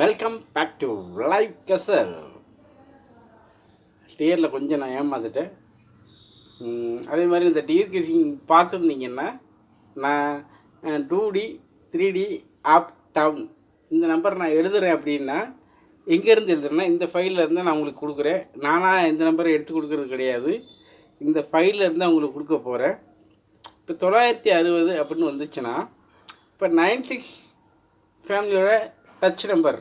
Welcome back to live கசர் டியரில் கொஞ்சம் நான் ஏமாந்துட்டேன். அதே மாதிரி இந்த டியர் கிசிங் பார்த்துருந்தீங்கன்னா நான் two D three D up down இந்த நம்பர் நான் எழுதுறேன் அப்படின்னா எங்கேருந்து எழுதுறேன்னா இந்த ஃபைலில் இருந்து நான் உங்களுக்கு கொடுக்குறேன். நானாக இந்த நம்பரை எடுத்து கொடுக்குறது கிடையாது. இந்த ஃபைலில் இருந்து நான் உங்களுக்கு கொடுக்க போகிறேன் இப்போ தொள்ளாயிரத்தி அறுபது அப்படின்னு வந்துச்சுன்னா இப்போ நைன் சிக்ஸ் ஃபேமிலியோட டச் நம்பர்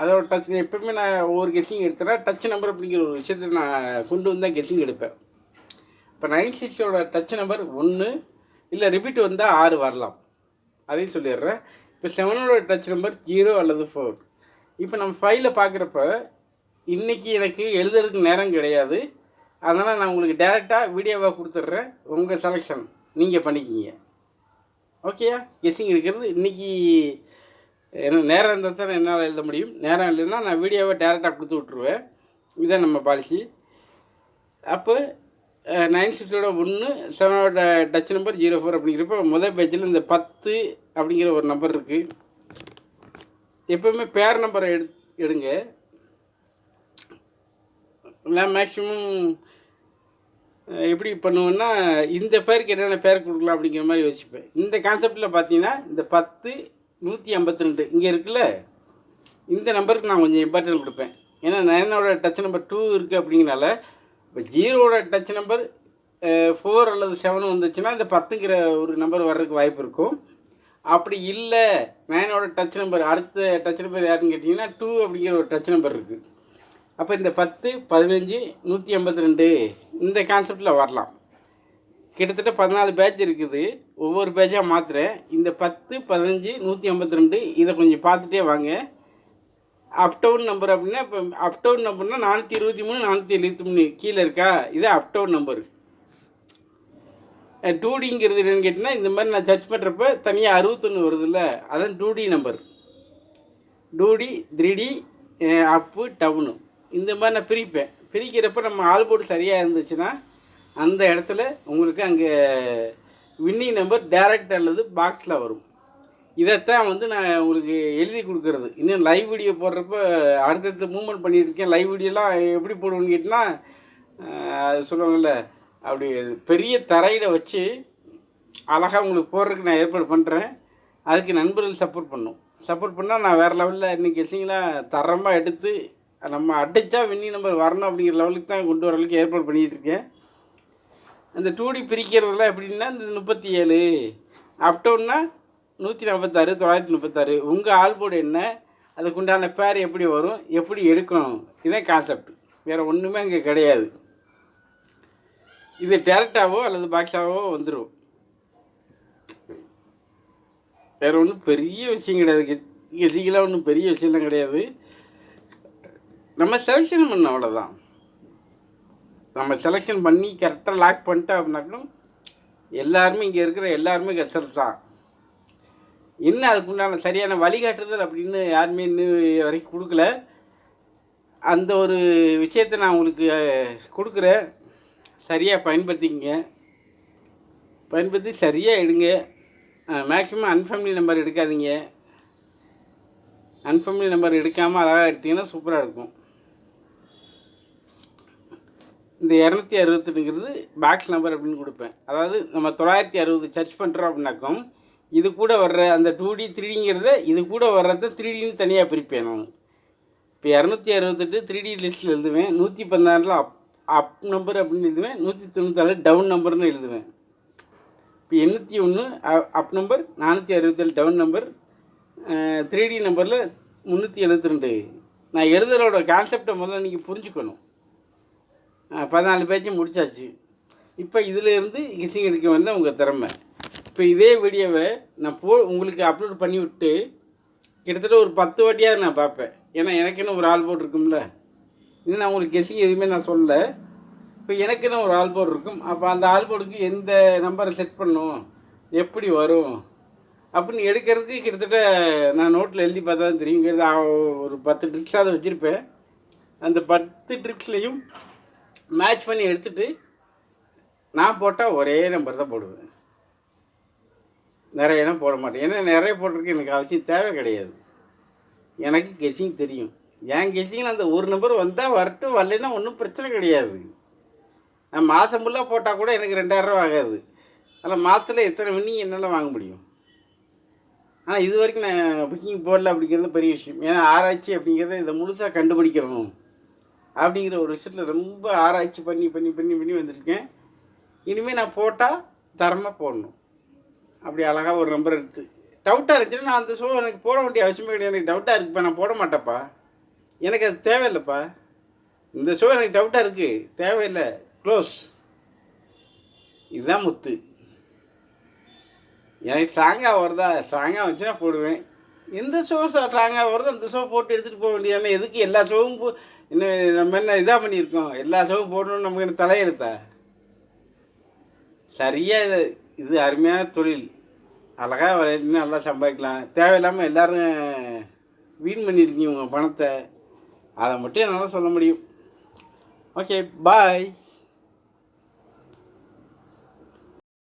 அதோட டச் எப்பவுமே நான் ஒவ்வொரு கெஸ்ஸிங் எடுத்தேன்னா டச் நம்பர் அப்படிங்கிற ஒரு விஷயத்தை நான் கொண்டு வந்து கெஸ்ஸிங் எடுப்பேன். இப்போ நைன் சிக்ஸோட டச் நம்பர் ஒன்று இல்லை ரிப்பீட் வந்தால் ஆறு வரலாம். அதையும் சொல்லிடுறேன். இப்போ செவனோட டச் நம்பர் ஜீரோ அல்லது ஃபோர் இப்போ நம்ம ஃபைலில் பார்க்குறப்ப இன்றைக்கி எனக்கு எழுதுறதுக்கு நேரம் கிடையாது. அதனால் நான் உங்களுக்கு டேரெக்டாக வீடியோவாக கொடுத்துட்றேன். உங்கள் செலெக்ஷன் நீங்கள் பண்ணிக்கிங்க. ஓகேயா கெஸ்ஸிங் இருக்கிறது இன்றைக்கி என்ன நேரம் இருந்தால் தான் என்னால் எழுத முடியும். நேரம் இல்லைன்னா நான் வீடியோவை டேரெக்டாக கொடுத்து விட்ருவேன் இதுதான் நம்ம பாலிசி அப்போ நைன் சிக்ஸோட ஒன்று செவனோட டச் நம்பர் ஜீரோ ஃபோர் அப்படிங்கிறப்ப முதல் பேஜில் இந்த பத்து அப்படிங்கிற ஒரு நம்பர் இருக்குது எப்போவுமே பேர் நம்பரை எடு எடுங்க. நான் மேக்ஸிமம் எப்படி பண்ணுவேன்னா இந்த பேருக்கு என்னென்ன பேர் கொடுக்கலாம் அப்படிங்கிற மாதிரி யோசிப்பேன். இந்த கான்செப்டில் பார்த்தீங்கன்னா இந்த பத்து நூற்றி ஐம்பத்தி ரெண்டு. இங்கே இருக்குல்ல? இந்த நம்பருக்கு நான் கொஞ்சம் இம்பார்ட்டன்ட் கொடுப்பேன். ஏன்னா நயனோட டச் நம்பர் டூ இருக்குது அப்படிங்கிறனால இப்போ ஜீரோட டச் நம்பர் ஃபோர் அல்லது செவன் வந்துச்சுன்னா இந்த பத்துங்கிற ஒரு நம்பர் வர்றதுக்கு வாய்ப்பு இருக்கும். அப்படி இல்லை நைனோட டச் நம்பர் அடுத்த டச் நம்பர் யாருன்னு கேட்டிங்கன்னா டூ அப்படிங்கிற ஒரு டச் நம்பர் இருக்குது அப்போ இந்த பத்து பதினஞ்சு நூற்றி ஐம்பத்தி ரெண்டு இந்த கான்செப்டில் வரலாம். கிட்டத்தட்ட பதினாலு பேட்ச் இருக்குது. ஒவ்வொரு பேட்சாக மாற்றுறேன் இந்த பத்து பதினஞ்சு நூற்றி ஐம்பத்தி ரெண்டு இதை கொஞ்சம் பார்த்துட்டே வாங்க. அப்டவுன் நம்பர் அப்படின்னா இப்போ அப்டவுன் நம்பர்னால் நானூற்றி இருபத்தி மூணு நானூற்றி எழுபத்தி மூணு கீழே இருக்கா? இது அப்டவுன் நம்பர் டூடிங்கிறது என்னென்னு கேட்டிங்கன்னா இந்த மாதிரி நான் சர்ச் பண்ணுறப்ப தனியாக அறுபத்தொன்று வருதுல்ல? அதான் two D number two D up down இந்த மாதிரி நான் பிரிப்பேன். பிரிக்கிறப்ப நம்ம ஆள் போட்டு சரியாக இருந்துச்சுன்னா அந்த இடத்துல உங்களுக்கு அங்கே வின்னிங் நம்பர் டைரக்ட் அல்லது பாக்ஸில் வரும். இதைத்தான் வந்து நான் உங்களுக்கு எழுதி கொடுக்குறது. இன்னும் லைவ் வீடியோ போடுறப்ப அடுத்தடுத்து மூவ்மெண்ட் பண்ணிட்டு இருக்கேன் லைவ் வீடியோலாம் எப்படி போடுவேன்னு கேட்டிங்கன்னா அது சொல்லுவாங்கள்ல அப்படி பெரிய தரையில் வச்சு அழகாக உங்களுக்கு போடுறதுக்கு நான் ஏற்பாடு பண்ணுறேன் அதுக்கு நண்பர்கள் சப்போர்ட் பண்ணும். சப்போர்ட் பண்ணால் நான் வேறு லெவலில் இன்றைக்கி கெஸ்ஸிங்லாம் தரமாக எடுத்து நம்ம அடித்தா வின்னி நம்பர் வரணும் அப்படிங்கிற லெவலுக்கு தான் கொண்டு வர அளவுக்கு ஏற்பாடு பண்ணிகிட்டு இருக்கேன். அந்த டூடி பிரிக்கிறதுல எப்படின்னா இந்த முப்பத்தி ஏழு அப்டவுன்னா நூற்றி நாற்பத்தாறு தொள்ளாயிரத்தி முப்பத்தாறு. உங்கள் ஆல்போர்டு என்ன? அதுக்குண்டான பேர் எப்படி வரும்? எப்படி எடுக்கணும்? இதான் கான்செப்ட் வேறு ஒன்றுமே அங்கே கிடையாது. இது டேரெக்டாகவோ அல்லது பாக்ஸாவோ வந்துடும் வேறு ஒன்றும் பெரிய விஷயம் கிடையாது. கெசிக்கெலாம் ஒன்றும் பெரிய விஷயம்லாம் கிடையாது. நம்ம செலெக்ஷன் பண்ண அவ்வளோதான் நம்ம செலெக்ஷன் பண்ணி கரெக்டாக லாக் பண்ணிட்டோம் அப்படின்னாக்கும் எல்லாருமே இங்கே இருக்கிற எல்லாருமே கஷ்டம் தான். என்ன அதுக்குண்டான சரியான வழிகாட்டுதல் அப்படின்னு யாருமே இன்னும் வரைக்கும் கொடுக்கல. அந்த ஒரு விஷயத்தை நான் உங்களுக்கு கொடுக்குறேன். சரியாக பயன்படுத்திக்கங்க. பயன்படுத்தி சரியாக எடுங்க. மேக்ஸிமம் அன்ஃபேமிலி நம்பர் எடுக்காதீங்க. அன்ஃபேமிலி நம்பர் எடுக்காமல் அழகாக எடுத்தீங்கன்னா சூப்பராக இருக்கும். இந்த இரநூத்தி அறுபத்தெட்டுங்கிறது பேக்ஸ் நம்பர் அப்படின்னு கொடுப்பேன். அதாவது நம்ம தொள்ளாயிரத்தி அறுபது சர்ச் பண்ணுறோம் அப்படின்னாக்கும் இது கூட வர்ற அந்த டூ டி த்ரீடிங்கிறத இது கூட வர்றத த்ரீடின்னு தனியாக பிரிப்பேன் நான். இப்போ இரநூத்தி அறுபத்தெட்டு த்ரீ டி லிஸ்ட்டில் எழுதுவேன் நூற்றி பதினாறில் அப் அப் நம்பர் அப்படின்னு எழுதுவேன் நூற்றி தொண்ணூத்தாறு டவுன் நம்பர்னு எழுதுவேன். இப்போ எண்ணூற்றி ஒன்று அப் uh, நம்பர் நானூற்றி அறுபத்தேழு டவுன் நம்பர் த்ரீ டி நம்பரில் முந்நூற்றி எழுபத்தி ரெண்டு. நான் எழுதுறோட கான்செப்டை முதல்ல நீங்கள் புரிஞ்சுக்கணும். பதினாலு பேஜும் முடிச்சாச்சு. இப்போ இதிலேருந்து கிசிங் எடுக்க வந்து உங்கள் திறமை. இப்போ இதே வீடியோவை நான் போ உங்களுக்கு அப்லோட் பண்ணி விட்டு கிட்டத்தட்ட ஒரு பத்து வாட்டியாக நான் பார்ப்பேன். ஏன்னா எனக்குன்னு ஒரு ஆள் போர்டு இருக்கும்ல இன்னும் நான் உங்களுக்கு கெஸ்ஸிங் எதுவுமே நான் சொல்ல இப்போ எனக்குன்னு ஒரு ஆள் போர்டு இருக்கும் அப்போ அந்த ஆள் போர்டுக்கு எந்த நம்பரை செட் பண்ணும்? எப்படி வரும்? அப்படின்னு எடுக்கிறதுக்கு கிட்டத்தட்ட நான் நோட்டில் எழுதி பார்த்தா தான் தெரியும் ஒரு பத்து ட்ரிக்ஸாவது வச்சுருப்பேன். அந்த பத்து ட்ரிக்ஸ்லையும் மேட்ச் பண்ணி எடுத்துகிட்டு நான் போட்டால் ஒரே நம்பர் தான் போடுவேன். நிறையலாம் போட மாட்டேன். ஏன்னா நிறைய போட்டிருக்கு எனக்கு அவசியம் தேவை கிடையாது. எனக்கு கெச்சிங் தெரியும். என் கெஸ்ஸிங்கில் அந்த ஒரு நம்பர் வந்தால் வரட்டும் வரலைன்னா ஒன்றும் பிரச்சனை கிடையாது. நான் மாதம் ஃபுல்லாக போட்டால் கூட எனக்கு ரெண்டாயிரரூவா ஆகாது. ஆனால் மாதத்தில் எத்தனை மணி என்னால் வாங்க முடியும்? ஆனால் இது வரைக்கும் நான் புக்கிங் போடல அப்படிங்கிறது பெரிய விஷயம். ஏன்னா ஆராய்ச்சி அப்படிங்கிறத இதை முழுசாக கண்டுபிடிக்கணும். அப்படிங்கிற ஒரு விஷயத்தில் ரொம்ப ஆராய்ச்சி பண்ணி பண்ணி பண்ணி பண்ணி வந்திருக்கேன். இனிமேல் நான் போட்டால் தரமாக போடணும். அப்படி அழகாக ஒரு நம்பர் எடுத்து. டவுட்டாக இருந்துச்சுன்னா நான் அந்த ஷோ எனக்கு போட வேண்டிய அவசியமே கிடையாது. எனக்கு டவுட்டாக இருக்குப்பா நான் போட மாட்டேப்பா எனக்கு அது தேவையில்லைப்பா. இந்த ஷோ எனக்கு டவுட்டாக இருக்குது தேவையில்லை. க்ளோஸ் இதுதான் முத்து. எனக்கு ஸ்ட்ராங்காக வருதா? ஸ்ட்ராங்காக வந்துச்சுன்னா போடுவேன். எந்த ஷோ ஸ்ட்ராங்காக வருதோ அந்த ஷோ போட்டு எடுத்துகிட்டு போக வேண்டியதானே. எதுக்கு எல்லா ஷோவும் போ இன்னும் நம்ம என்ன இதாக பண்ணியிருக்கோம்? எல்லா ஷோவும் போடணும்னு நமக்கு என்ன தலையெடுத்தா சரியாக இது இது அருமையான தொழில். அழகாக விளையாட்டு நல்லா சம்பாதிக்கலாம். தேவையில்லாமல் எல்லோரும் வீண் பண்ணியிருக்கீங்க உங்கள் பணத்தை. அதை மட்டும் என்னால் சொல்ல முடியும். Okay bye